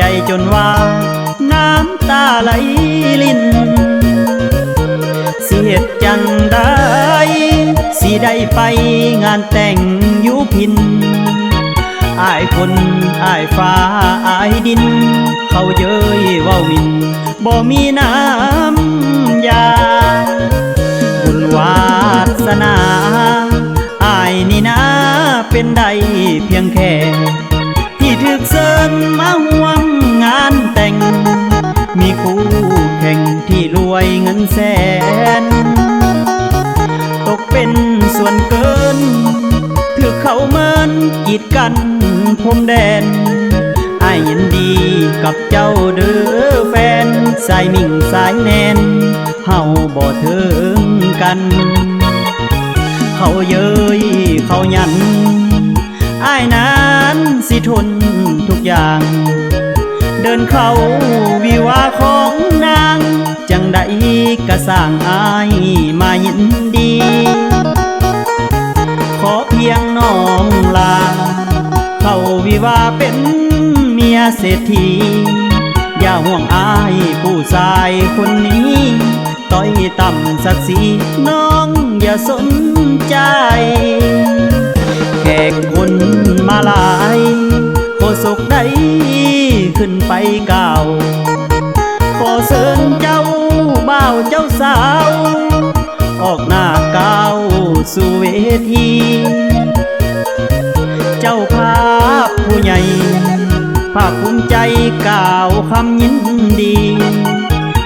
ใจจนว่า น้ำตาไหลลินสิเหตุจังได้สิได้ไปงานแต่งยุพินอายคนอายฟ้าอายดิน เขาเย้ยว้าหมินบ่มีน้ำยาบุญวาสนาอายนี่นะเป็นได้เพียงแค่ ที่ถึกเซินมาห่วงานแต่ง มีคู่แข่งที่รวยเงินแสน ตกเป็นส่วนเกินถือเขาเมินกีดกันพรมแดนไอายยินดีกับเจ้าเด้อแฟน สายมิ่งสายแนนเฮาบ่เถึงกัน เขาเย้ยเขายันไอายนั้นสิทนทุกอย่าง ดินเข้าวิวาของนาง จังใดกระสร้างอายมายินดี ขอเพียงน้องลา เข้าวิวาเป็นเมียเศรษฐี อย่าห่วงอายผู้ชายคนนี้ ต้อยต่ำสักสีน้องอย่าสนใจ แขกคนมาหลายโคศกได้ ก้าก้าวสู่เวที เจ้าภาพผู้ใหญ่ ภาคภูมิใจกล่าวคำยินดี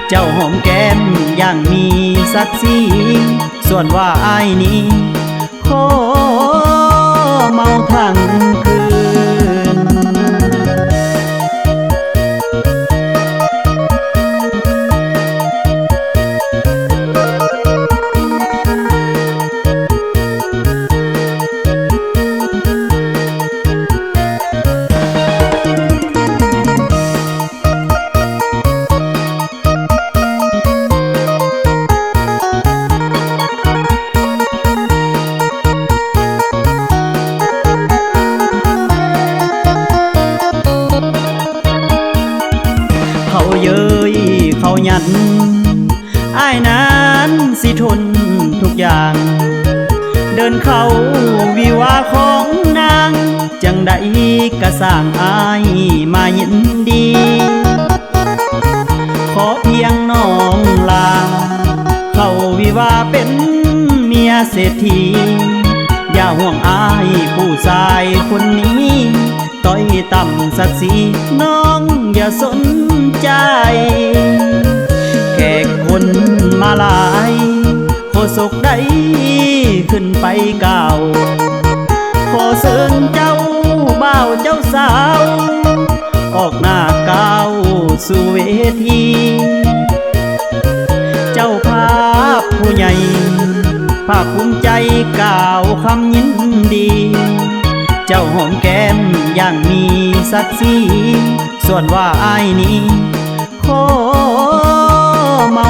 เจ้าหอมแก้มอย่างมีศักดิ์ศรีส่วนว่าอายนี้ขอเมาทั้ง เย้ยเขายันอายนั้นสิทนทุกอย่าง เดินเข้าวิวาของนาง จังใดกระสร้างอายมายินดี ขอเพียงน้องลา เข้าวิวาเป็นเมียเศรษฐี อย่าห่วงอายผู้ชายคนนี้ ต้อยต่ำสักสีน้อง อย่าสนใจ แขกคนมาหลายโคศกได้ขึ้นไปเก่าขอเชิญเจ้าบ่าวเจ้าสาว ออกหน้าก้าวสู่เวที เจ้าภาพผู้ใหญ่ ภาคภูมิใจกล่าวคำยินดี เจ้าหอมแก้มอย่างมีศักดิ์ศรี ส่วนว่าอายนี้โคเมา